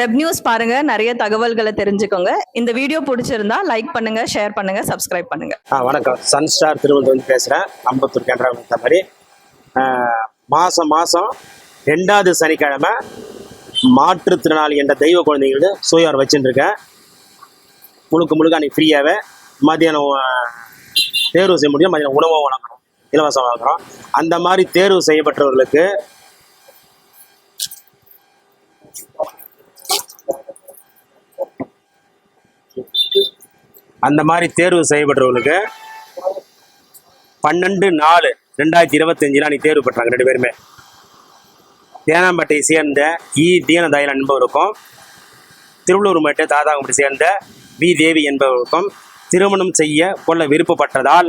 Web news பாருங்க நிறைய தகவல்களை தெரிஞ்சுக்கோங்க. இந்த வீடியோ பிடிச்சிருந்தா லைக் பண்ணுங்க ஷேர் பண்ணுங்க சப்ஸ்கிரைப் பண்ணுங்க. ஆ வணக்கம். சன் ஸ்டார் திருவள்ளூர் பேசுகிறேன் அம்பத்தூர் கேமரா மாதிரி. மாதம் மாதம் ரெண்டாவது சனிக்கிழமை மாற்றுத்திறனாளி என்ற தெய்வ குழந்தைங்களுக்கு சுயார் வச்சுருக்கேன் முழுக்க முழுக்க அன்றைக்கி ஃப்ரீயாகவே மதியானம் தேர்வு செய்ய முடியும். மதியானம் உணவும் வழங்குறோம். இலவசம் வழங்குறோம் அந்த மாதிரி தேர்வு செய்யப்பட்டவர்களுக்கு அந்த மாதிரி தேர்வு செய்யப்படுறவங்களுக்கு பன்னெண்டு நாலு ரெண்டாயிரத்தி இருபத்தஞ்சில் அன்றைக்கி தேர்வு பெற்றாங்க ரெண்டு பேருமே. தேனாம்பேட்டையை சேர்ந்த இ. தீனதயல் என்பவருக்கும் திருவள்ளூர் மேட்டை தாதாங்குடி சேர்ந்த வி. தேவி என்பவருக்கும் திருமணம் செய்ய கொள்ள விருப்பப்பட்டதால்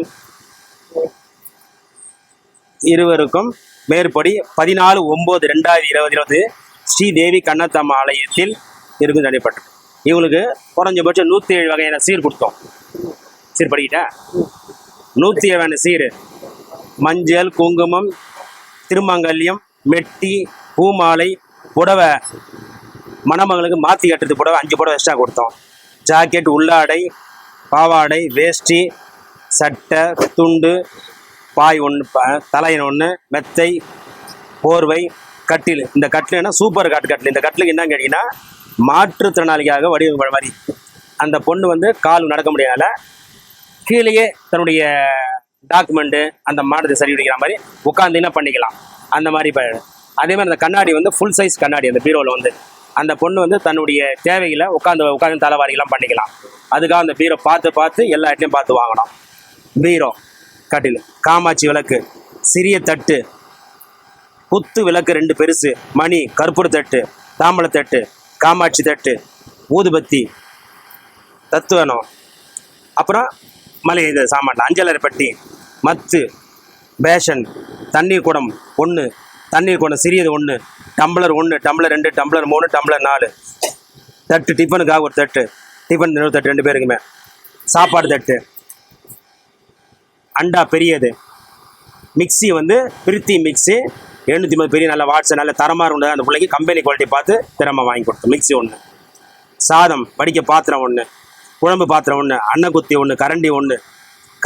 இருவருக்கும் மேற்படி பதினாலு ஒம்பது ரெண்டாயிரத்தி இருபது இருபது ஸ்ரீதேவி கண்ணத்தம்மா ஆலயத்தில் இருந்து நடைபெற்றது இவங்களுக்கு குறைஞ்சபட்சம் நூற்றி ஏழு வகையான சீர் கொடுத்தோம். சீர் படிக்கிட்டேன் நூற்றி ஏழான சீர். மஞ்சள் குங்குமம் திருமங்கல்யம் மெட்டி பூமாலை புடவை. மணமகளுக்கு மாற்றி கட்டுறது புடவை அஞ்சு புடவை எக்ஸ்ட்ரா கொடுத்தோம். ஜாக்கெட் உள்ளாடை பாவாடை வேஷ்டி சட்டை துண்டு பாய் ஒன்று தலையன் ஒன்று மெத்தை போர்வை கட்டில். இந்த கட்டில்னா சூப்பர் காட்டு கட்டில். இந்த கட்டிலுக்கு என்ன கேட்டிங்கன்னா மாற்றுத்திறனாளிக்காக வடிவமைப்பு மாதிரி அந்த பொண்ணு வந்து கால் நடக்க முடியாத கீழேயே தன்னுடைய டாக்குமெண்ட்டு அந்த மாடத்தை சரி பிடிக்கிற மாதிரி உட்காந்தீங்கன்னா பண்ணிக்கலாம். அந்த மாதிரி அதே மாதிரி அந்த கண்ணாடி வந்து ஃபுல் சைஸ் கண்ணாடி அந்த பீரோவில் வந்து. அந்த பொண்ணு வந்து தன்னுடைய தேவைகளை உட்காந்து உட்காந்து தலைவாரிலாம் பண்ணிக்கலாம். அதுக்காக அந்த பீரோ பார்த்து பார்த்து எல்லா இடத்துலையும் பார்த்து வாங்கணும். பீரோ கட்டில் காமாட்சி விளக்கு சிறிய தட்டு குத்து விளக்கு ரெண்டு பெருசு மணி கற்பூர தட்டு தாம்பழ தட்டு காமாட்சி தட்டு ஊதுபத்தி தத்துவனம். அப்புறம் மலை இது சாமான் அஞ்சலரை பெட்டி மத்து பேஷன் தண்ணீர் குடம் ஒன்று தண்ணீர் குடம் சிறியது ஒன்று டம்ளர் ஒன்று டம்ளர் ரெண்டு டம்ளர் மூணு டம்ளர் நாலு. தட்டு டிஃபனுக்காக ஒரு தட்டு டிஃபன் இருபது தட்டு ரெண்டு பேருக்குமே. சாப்பாடு தட்டு. அண்டா பெரியது. மிக்ஸி வந்து பிரித்தி மிக்ஸி எழுநூற்றி ஐம்பது பெரிய நல்ல வாட்ஸ் நல்ல தரமாக இருந்தது அந்த பிள்ளைக்கு கம்பெனி குவாலிட்டி பார்த்து திறமை வாங்கி கொடுத்தோம். மிக்ஸி ஒன்று சாதம் வடிக்க பாத்திரம் ஒன்று குழம்பு பாத்திரம் ஒன்று அன்னக்குத்தி ஒன்று கரண்டி ஒன்று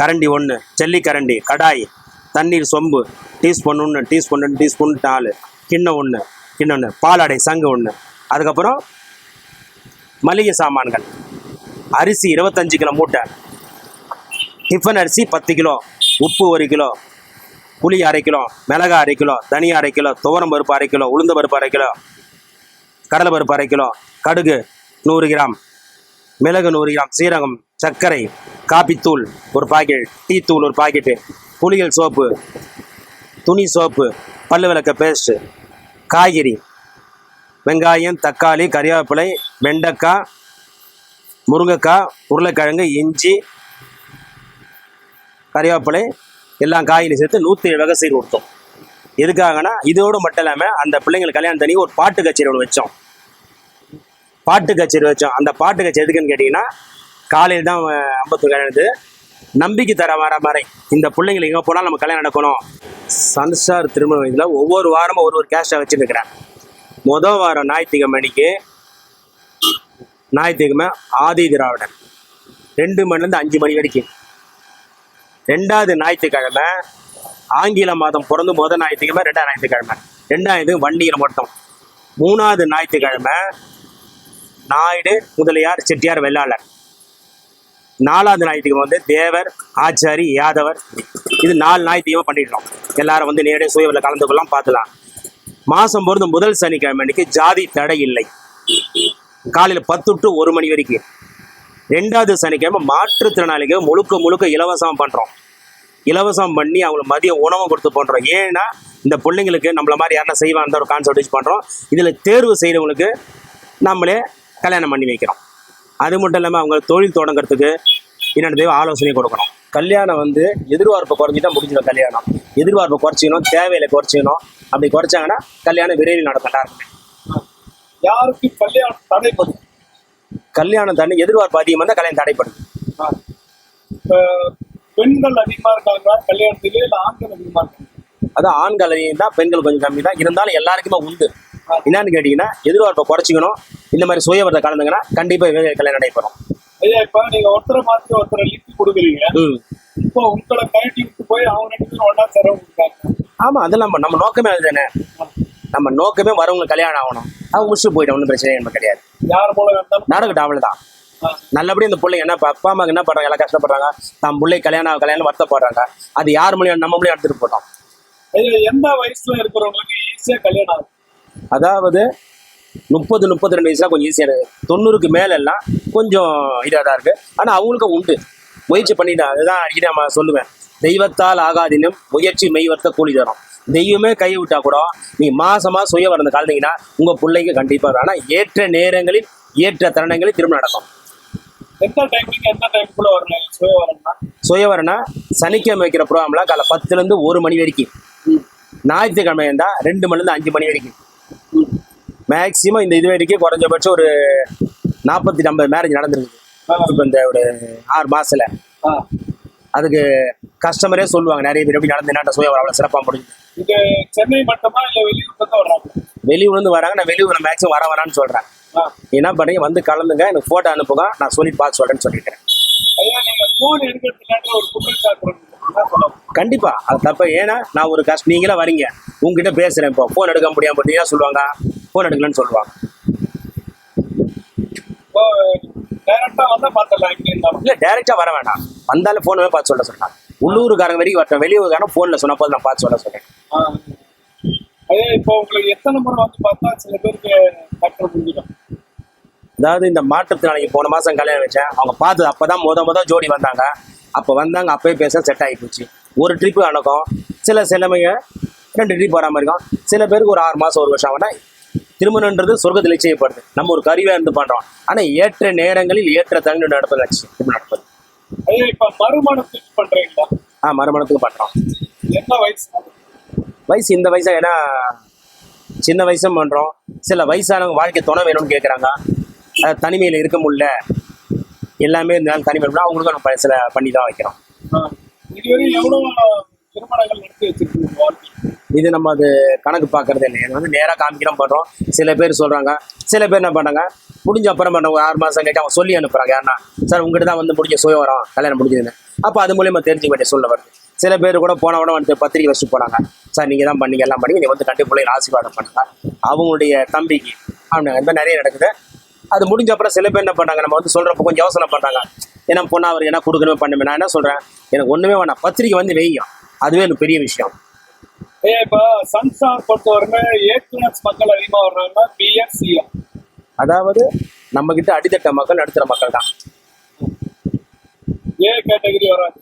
கரண்டி ஒன்று ஜல்லி கரண்டி கடாய் தண்ணீர் சொம்பு. டீஸ்பூன் ஒன்று டீஸ்பூன் ரெண்டு டீஸ்பூன் நாலு. கிண்ணம் ஒன்று கிண்ணம் ஒன்று பாலாடை சங்கு ஒன்று அதுக்கப்புறம் மளிகை சாமான்கள். அரிசி இருபத்தஞ்சு கிலோ மூட்டை. டிஃபன் அரிசி பத்து கிலோ. உப்பு ஒரு கிலோ. புளி அரை கிலோ மிளகாய் அரை கிலோ தனியா அரை கிலோ துவரம் பருப்பு அரை கிலோ உளுந்த பருப்பு அரை கிலோ கடலை பருப்பு அரை கிலோ கடுகு நூறு கிராம் மிளகு நூறு கிராம் சீரகம் சர்க்கரை காப்பித்தூள் ஒரு பாக்கெட் டீ தூள் ஒரு பாக்கெட்டு புளியல் சோப்பு துணி சோப்பு பல்லு விளக்க பேஸ்ட்டு காய்கறி வெங்காயம் தக்காளி கறிவேப்பிலை வெண்டைக்காய் முருங்கைக்காய் உருளைக்கிழங்கு இஞ்சி கறிவேப்பிலை எல்லாம் காய்கறி சேர்த்து நூற்றி ஏழு வகை சீர் கொடுத்தோம் எதுக்காகனா இதோடு மட்டும் இல்லாமல் அந்த பிள்ளைங்களுக்கு கல்யாணம் தனி ஒரு பாட்டு கச்சேரி ஒன்று வச்சோம். பாட்டு கச்சேரி வச்சோம். அந்த பாட்டு கச்சேரி எதுக்குன்னு கேட்டிங்கன்னா காலையில் தான் ஐம்பத்தொரு கல்யாணத்து நம்பிக்கை தர வர மாதிரி இந்த பிள்ளைங்களுக்கு எங்கே போனாலும் நம்ம கல்யாணம் நடக்கணும். சன்ஸ்டார் திருமண இதில் ஒவ்வொரு வாரமும் ஒரு ஒரு கேஸ்டாக வச்சுருக்கிறேன் மொதல் வாரம் ஞாயிற்றுக்கிழமை அன்னைக்கு ஞாயிற்றுக்கிழமை ஆதி திராவிடன் ரெண்டு மணிலேருந்து அஞ்சு மணி வரைக்கும். ரெண்டாவது ஞாயிற்றுக்கிழமை ஆங்கில மாதம் பிறந்து முதல் ஞாயிற்றுக்கிழமை ரெண்டாவது ஞாயிற்றுக்கிழமை. ரெண்டாவது வண்டியில் மட்டும் மூணாவது ஞாயிற்றுக்கிழமை நாயுடு முதலியார் செட்டியார் வெள்ளாளர். நாலாவது ஞாயிற்றுக்கிழமை வந்து தேவர் ஆச்சாரி யாதவர். இது நாலு ஞாயிற்றுக்கிழமை பண்ணிடுறோம் எல்லாரும் வந்து நேரடியாக சுயவில் கலந்து கொள்ளலாம் பார்த்துலாம் மாதம் பிறந்த முதல் சனிக்கிழமை அன்னைக்கு ஜாதி தடை இல்லை. காலையில் பத்து டு ஒரு மணி வரைக்கும். ரெண்டாவது சனிக்கிழமை மாற்றுத்திறனாளிகள் முழுக்க முழுக்க இலவசம் பண்ணுறோம் இலவசம் பண்ணி அவங்களுக்கு மதிய உணவு கொடுத்து பண்ணுறோம் ஏன்னா இந்த பிள்ளைங்களுக்கு நம்மள மாதிரி யாரெல்லாம் செய்வாங்க ஒரு கான்செப்ட் வச்சு பண்ணுறோம் இதில் தேர்வு செய்கிறவங்களுக்கு நம்மளே கல்யாணம் பண்ணி வைக்கிறோம். அது மட்டும் இல்லாமல் அவங்க தொழில் தொடங்குறதுக்கு என்னென்ன தேவை ஆலோசனை கொடுக்கணும். கல்யாணம் வந்து எதிர்பார்ப்பை குறைஞ்சிட்டா முடிஞ்சிடும் கல்யாணம். எதிர்பார்ப்பை குறைச்சிக்கணும் தேவையில குறைச்சிக்கணும். அப்படி குறைச்சாங்கன்னா கல்யாணம் விரைவில் நடக்கும். யாருக்கு கல்யாணம் தடைப்படும் கல்யாணம் தாண்டி எதிர்பார்ப்பு அதிகமாக இருந்தால் கல்யாணம் தடைப்படுது பெண்கள் அதிகமா இருக்காங்களா? கல்யாணத்துக்கு இல்ல ஆண்கள் அதிகமா இருக்காங்க அதான் ஆண்கள் அதிகம் தான் பெண்கள் கொஞ்சம் கம்மி தான் இருந்தாலும் எல்லாருக்குமே உண்டு. என்னன்னு கேட்டீங்கன்னா எதிர்பார்ப்பை குறைச்சிக்கணும். இந்த மாதிரி சுயவரத்தை கலந்துங்கன்னா கண்டிப்பா இவங்க கல்யாணம் நடைபெறும். ஐயா இப்ப நீங்க ஒருத்தரை மாத்தி ஒருத்தரை லிங்க் கொடுக்குறீங்க. இப்போ உங்களை கழட்டி விட்டு போய் அவங்க ரெண்டு பேரும் ஒன்னா தரவு இருக்காங்க ஆமா அதெல்லாம் நம்ம- நோக்கமே அதுதானே. நம்ம நோக்கமே வரவங்க கல்யாணம் ஆகணும். அவங்க முடிச்சுட்டு போயிட்டோம் ஒன்றும் பிரச்சனை நம்ம கிடையாது. யார் மூலம் இருந்தாலும். நல்லபடி இந்த பிள்ளைங்க என்ன அப்பா அம்மா என்ன பண்றாங்க எல்லாம் கஷ்டப்படுறாங்க. தம் பிள்ளை கல்யாணம் கல்யாணம் வருத்தப்படுறாங்க. அது யார் மூலியம் நம்ம மூலியம் எடுத்துட்டு போட்டோம். எந்த வயசுல இருக்கிறவங்களுக்கு ஈஸியா கல்யாணம் அதாவது முப்பது முப்பத்தி ரெண்டு வயசுல கொஞ்சம் ஈஸியாக இருக்கு. தொண்ணூறுக்கு மேல எல்லாம் கொஞ்சம் இதாக தான் இருக்கு. ஆனா அவங்களுக்கும் உண்டு. முயற்சி பண்ணிட்டா அதுதான் அடிக்கடி நம்ம சொல்லுவேன். தெய்வத்தால் ஆகாதினும் முயற்சி மெய்வர்த்த கூலி தரும். தெய்வமே கை விட்டா கூட நீ மாசமா சுய வரந்து கலந்தீங்கன்னா உங்க பிள்ளைக்கு கண்டிப்பா. ஆனா ஏற்ற நேரங்களில் ஏற்ற தருணங்களில் திரும்ப நடக்கும். எந்த டைமிங் எந்த டைமுக்குள்ள வரணும்? சுய வரணும்னா சுயவரனா சனிக்கிழமை வைக்கிற ப்ரோக்ராம்லாம் காலை பத்துல இருந்து ஒரு மணி வரைக்கும். ஞாயிற்றுக்கிழமை இருந்தா ரெண்டு மணில இருந்து அஞ்சு மணி வரைக்கும். மேக்சிமம் இந்த இது வரைக்கும் குறைஞ்சபட்சம் ஒரு நாற்பத்தி ஐம்பது மேரேஜ் நடந்திருக்குது. இப்போ இந்த ஒரு ஆறு மாசத்துல. ஆ. அதுக்கு கஸ்டமரே சொல்லுவாங்க. நிறைய பேர் எப்படி நடந்து என்ன சுயவரம் அவ்வளோ சிறப்பாக இது சென்னை மட்டுமா இல்ல வெளியூர்ல தான் வர்றாங்க? வெளியூர்லேருந்து வராங்க. நான் வெளியூர் மேக்ஸிமம் வர வரான்னு சொல்றேன். ஆ. என்ன பண்ணுறீங்க வந்து கலந்துங்க எனக்கு ஃபோட்டோ அனுப்புங்க. நான் சொல்லிட்டு பார்த்து சொல்றேன்னு சொல்லிக்கிறேன். ஐயா நீங்க போன் எடுக்கிறதுக்காண்டி ஒரு குற்றச்சாட்டு என்ன சொல்லலாம். கண்டிப்பா. அது தப்பு. ஏன்னா நான் ஒரு கஷ்ட நீங்களே வரீங்க. உங்ககிட்ட பேசுறேன் இப்போ. ஃபோன் எடுக்க முடியாம போட்டீங்கன்னா சொல்லுவாங்க. ஃபோன் எடுக்கலன்னு சொல்லுவாங்க. டைரக்டா வந்தா எங்க இருந்தாலும். இல்ல டைரக்டா வர வேண்டாம். வந்தாலும் ஃபோனவே பார்த்து சொல்ல சொல்றாங்க உள்ளூருக்காரங்க வரைக்கும் வரட்டும் வெளியூருக்காரன் ஃபோன்ல சொன்ன போது நான் பார்த்து சொல்ல சொல்றேன். ஐயா இப்போ உங்களுக்கு எத்தனை முறை வந்து பார்த்தா சில பேருக்கு டாக்டர் முடிஞ்சிடும் அதாவது இந்த மாற்றுத்திறனாளிக்கு போன மாசம் கல்யாணம் வச்சேன். அவங்க பார்த்தது அப்பதான் முத முத ஜோடி வந்தாங்க. அப்ப வந்தாங்க அப்பயே பேச செட் ஆகி போச்சு. ஒரு ட்ரிப்பு நடக்கும் சில சிலமைங்க ரெண்டு ட்ரிப் வராம இருக்கும். சில பேருக்கு ஒரு ஆறு மாசம் ஒரு வருஷம் ஆகுனா திருமணம்ன்றது சொர்க்கத்தில் நிச்சயப்படுது நம்ம ஒரு கருவியா இருந்து பண்றோம். ஆனா ஏற்ற நேரங்களில் ஏற்ற தங்க நடப்பது லட்சியம் திருமணம் நடப்பது இப்ப மறுமணம் ஃபிக்ஸ் பண்றீங்களா? ஆ மறுமணத்துக்கு பண்றோம். என்ன வயசு? வயசு இந்த வயசா ஏன்னா சின்ன வயசும் பண்றோம். சில வயசானவங்க வாழ்க்கை துணை வேணும்னு கேட்குறாங்க தனிமையில் இருக்க முடியல. எல்லாமே இருந்தாலும் தனிமை அவங்களுக்கும் நம்ம சில பண்ணி தான் வைக்கிறோம். இதுவரை எவ்வளவு திருமணங்கள் நடத்தி வச்சிருக்கீங்க இது நம்ம அது கணக்கு பார்க்கறது இல்லை இது வந்து நேராக காமிக்கிறோம் பண்ணுறோம் சில பேர் சொல்கிறாங்க சில பேர் என்ன பண்ணுறாங்க முடிஞ்ச அப்புறம் பண்ணுறவங்க ஆறு மாதம் கேட்டு அவங்க சொல்லி அனுப்புகிறாங்க யாருன்னா சார் உங்ககிட்ட தான் வந்து முடிஞ்ச சுய வரோம். கல்யாணம் முடிஞ்சதுன்னு. அப்போ அது மூலியமாக தெரிஞ்சுக்க வேண்டிய சொல்ல வருது. சில பேர் கூட போன உடனே வந்து பத்திரிக்கை வச்சு போனாங்க. சார் நீங்கள் தான் பண்ணீங்க. எல்லாம் பண்ணி நீங்கள் வந்து கண்டு பிள்ளைங்க ஆசீர்வாதம் பண்ணுங்க. அவங்களுடைய தம்பிக்கு அவங்க இந்த மாதிரி நிறைய நடக்குது. அது முடிஞ்ச அப்புறம் சில பேர் என்ன பண்ணாங்க நம்ம வந்து சொல்றப்ப கொஞ்சம் யோசனை பண்ணுறாங்க ஏன்னா பொண்ணா அவருக்கு என்ன கொடுக்கணுமே பண்ணுமே நான் என்ன சொல்கிறேன் எனக்கு ஒன்றுமே வேணாம். பத்திரிக்கை வந்து வெய்யும். அதுவே எனக்கு பெரிய விஷயம். ஐயா இப்ப சன்சார் பொறுத்தவரைமே ஏ கிளாஸ் மக்கள் அதிகமா வர்றாங்கன்னா பிஎஃப் சிஎம் அதாவது நம்ம கிட்ட அடித்தட்ட மக்கள் நடுத்தர மக்கள் தான். ஏ கேட்டகரி வராது.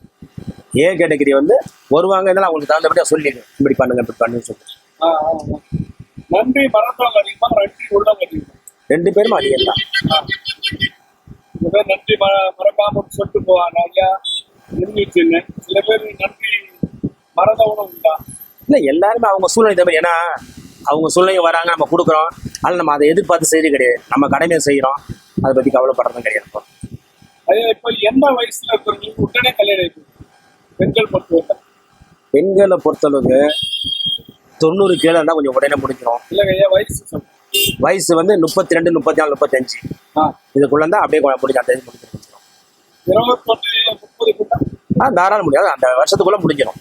ஏ கேட்டகரி வந்து வருவாங்க இதெல்லாம் அவங்களுக்கு தகுந்தபடியா சொல்லிடுங்க இப்படி பண்ணுங்க இப்படி ஆ, ஆ. நன்றி மறந்தவங்க அதிகமா நன்றி உள்ளவங்க அதிகமா. ரெண்டு பேரும் அதிகம் தான். சில பேர் நன்றி ம மறக்காம சொல்லிட்டு போவாங்க ஐயா. இருந்துச்சுன்னு சில பேர் நன்றி மறந்தவனும் உண்டா? இல்ல எல்லாருமே அவங்க சூழ்நிலை தவிர ஏன்னா அவங்க சூழ்நிலை வராங்க நம்ம கொடுக்குறோம். ஆனால் நம்ம அதை எதிர்பார்த்து செய்யறது கிடையாது. நம்ம கடமையை செய்யறோம். அதை பத்தி கவலைப்படுறதும் கிடையாது இப்போ. எந்த வயசுல இருக்கிறவங்களுக்கு உடனே கல்யாணம் பெண்கள் பொறுத்தவரை பெண்களை பொறுத்தளவுக்கு தொண்ணூறு கீழே இருந்தால் கொஞ்சம் உடனே முடிஞ்சிடும் இல்லைங்க வயசு வயசு வந்து முப்பத்தி ரெண்டு முப்பத்தி நாலு முப்பத்தஞ்சு இதுக்குள்ள இருந்தா அப்படியே முடிஞ்சு அந்த இது முடிஞ்சிடும் ஆ தாராளம் முடியாது. அந்த வருஷத்துக்குள்ள முடிஞ்சிடும்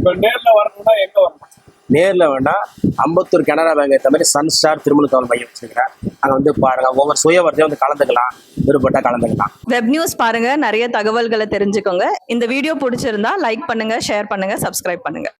இப்போ நேர்ல வரணும்னா எங்க வரணும்? நேர்ல வேணா அம்பத்தூர் கனரா பேங்க் ஏற்ற மாதிரி சன் ஸ்டார் திருமணத்தவன் மையம் வச்சிருக்கிறேன். அங்க வந்து பாருங்க ஒவ்வொரு சுயவரத்தையும் வந்து கலந்துக்கலாம் விருப்பப்பட்டா கலந்துக்கலாம். வெப் நியூஸ் பாருங்க நிறைய தகவல்களை தெரிஞ்சுக்கோங்க. இந்த வீடியோ பிடிச்சிருந்தா லைக் பண்ணுங்க ஷேர் பண்ணுங்க சப்ஸ்கிரைப் பண்ணுங்க.